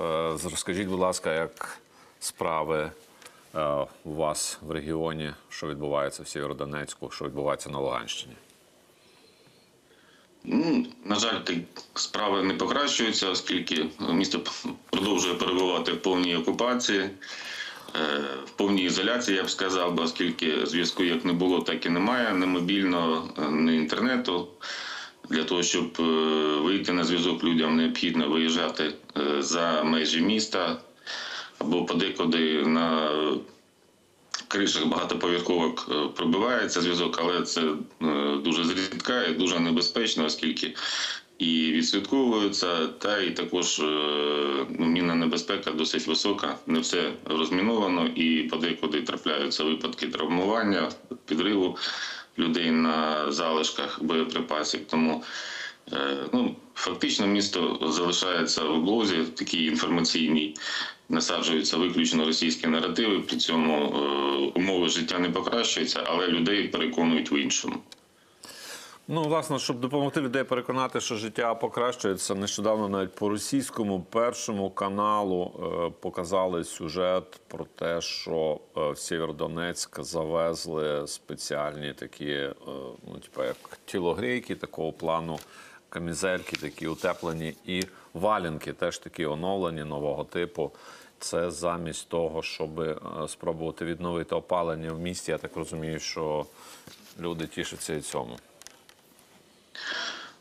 Е, Розкажіть, будь ласка, як справи е, у вас в регіоні, що відбувається в Сєвєродонецьку, що відбувається на Луганщині? Ну, на жаль, справи не покращуються, оскільки місто продовжує перебувати в повній окупації, е, в повній ізоляції, я б сказав, би, оскільки зв'язку як не було, так і немає, ні мобільного, ні інтернету. Для того, щоб е, вийти на зв'язок людям, необхідно виїжджати е, за межі міста або подекуди на кришах багатоповерховок е, пробивається зв'язок, але це дуже зрідка і дуже небезпечно, оскільки і відслідковуються, та і також ну, мінна небезпека досить висока. Не все розміновано, і подекуди трапляються випадки травмування, підриву людей на залишках боєприпасів. Тому Е, Ну, фактично, місто залишається в облозі, такій інформаційній, насаджуються виключно російські наративи. При цьому е, умови життя не покращуються, але людей переконують в іншому. Ну, власне, щоб допомогти людей переконати, що життя покращується, нещодавно навіть по російському першому каналу е, показали сюжет про те, що е, в Сєвєродонецьк завезли спеціальні такі, е, ну, типу, як тілогрейки такого плану, камізельки такі утеплені, і валянки теж такі оновлені нового типу. Це замість того, щоб спробувати відновити опалення в місті. Я так розумію, що люди тішаться і цьому.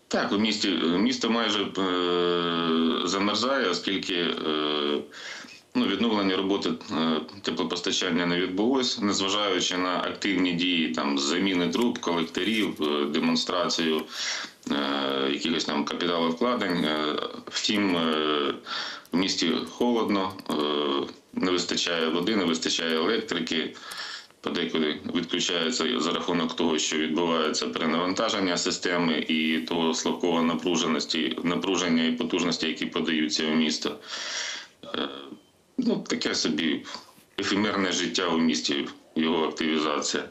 Так, у місті місто майже е, замерзає, оскільки е, ну, відновлення роботи е, теплопостачання не відбулось, незважаючи на активні дії там заміни труб, колекторів, е, демонстрацію е, якихось там капіталовкладень. Е, втім, е, в місті холодно, е, не вистачає води, не вистачає електрики. Подекуди відключається за рахунок того, що відбувається перенавантаження системи і того слабкого напруженості, напруження і потужності, які подаються в місто. Е, Ну, таке собі ефемерне життя у місті, його активізація.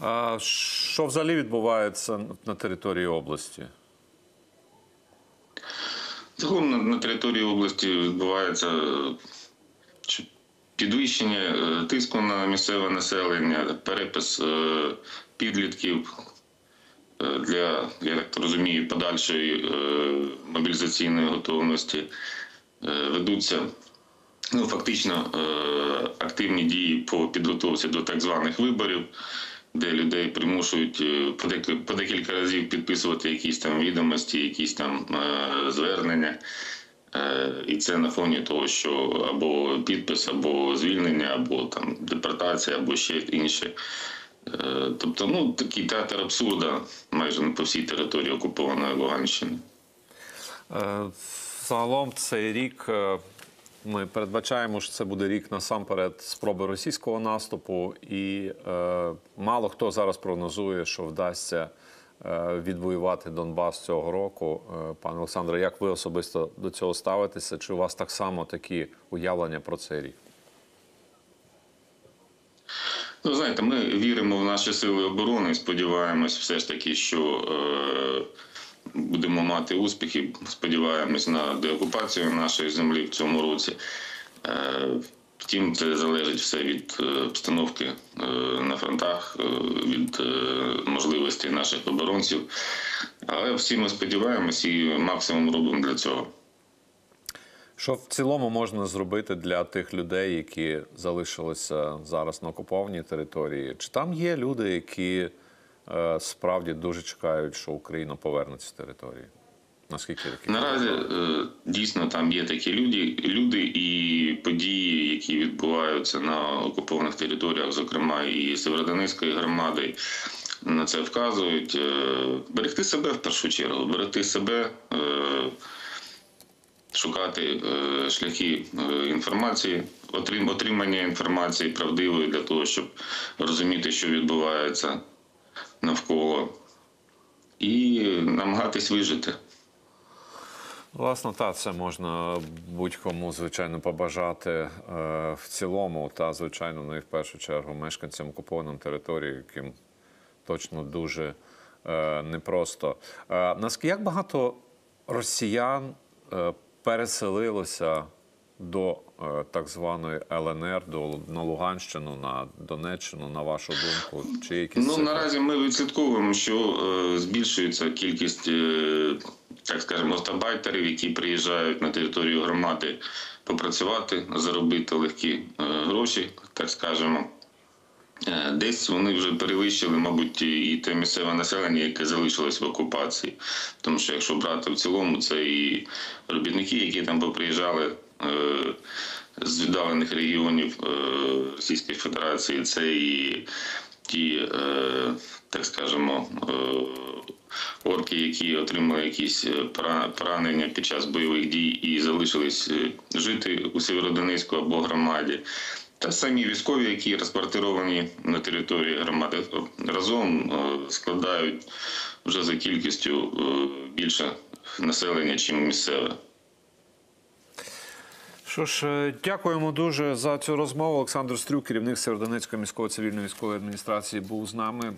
А що взагалі відбувається на території області? Загалом на, на території області відбувається підвищення е, тиску на місцеве населення, перепис е, підлітків е, для, я так розумію, подальшої мобілізаційної готовності. Ведуться ну, фактично активні дії по підготовці до так званих виборів, де людей примушують по декілька разів підписувати якісь там відомості, якісь там звернення. Е, І це на фоні того, що або підпис, або звільнення, або там депортація, або ще інше. Е, Тобто, ну такий театр абсурда майже по всій території окупованої Луганщини. Е, Загалом цей рік ми передбачаємо, що це буде рік насамперед спроби російського наступу, і е, мало хто зараз прогнозує, що вдасться відвоювати Донбас цього року. Е, Пане Олександре, як ви особисто до цього ставитеся? Чи у вас так само такі уявлення про цей рік? Ну, знаєте, ми віримо в наші сили оборони і сподіваємось все ж таки, що е, будемо мати успіхи. Сподіваємось на деокупацію нашої землі в цьому році. Е, втім, це залежить все від е, обстановки е, на фронтах, е, від можливостей наших оборонців. Але всі ми сподіваємось і максимум робимо для цього. Що в цілому можна зробити для тих людей, які залишилися зараз на окупованій території? Чи там є люди, які справді дуже чекають, що Україна повернеться з території? Наскільки такі Наразі е, дійсно там є такі люди, люди і події, які відбуваються на окупованих територіях, зокрема і Северодонецької громади, на це вказують. Е, Берегти себе в першу чергу, берегти себе, е, шукати шляхи інформації, отрим- отримання інформації правдивої для того, щоб розуміти, що відбувається навколо, і намагатись вижити. Власне, та це можна будь-кому звичайно побажати е, в цілому, та звичайно, ну і в першу чергу мешканцям окупованих територій, яким точно дуже е, непросто. Е, наскільки як багато росіян е, переселилося до е, так званої ЛНР, до на Луганщину, на Донеччину, на вашу думку? Чи якісь Ну наразі ми відслідковуємо, що е, збільшується кількість, е, так скажемо, остабайтерів, які приїжджають на територію громади попрацювати, заробити легкі е, гроші, так скажемо. Е, Десь вони вже перевищили, мабуть, і те місцеве населення, яке залишилось в окупації. Тому що якщо брати в цілому, це і робітники, які там поприїжджали е, з віддалених регіонів Російської Федерації, це і ті, так скажемо, орки, які отримали якісь е, поранення під час бойових дій і залишились е, жити у Сєвєродонецьку або громаді. Та самі військові, які розпортировані на території громади, разом е, складають вже за кількістю більше населення, ніж місцеве. Що ж, дякуємо дуже за цю розмову. Олександр Стрюк, керівник Сєвєродонецької міської цивільної військової адміністрації, був з нами.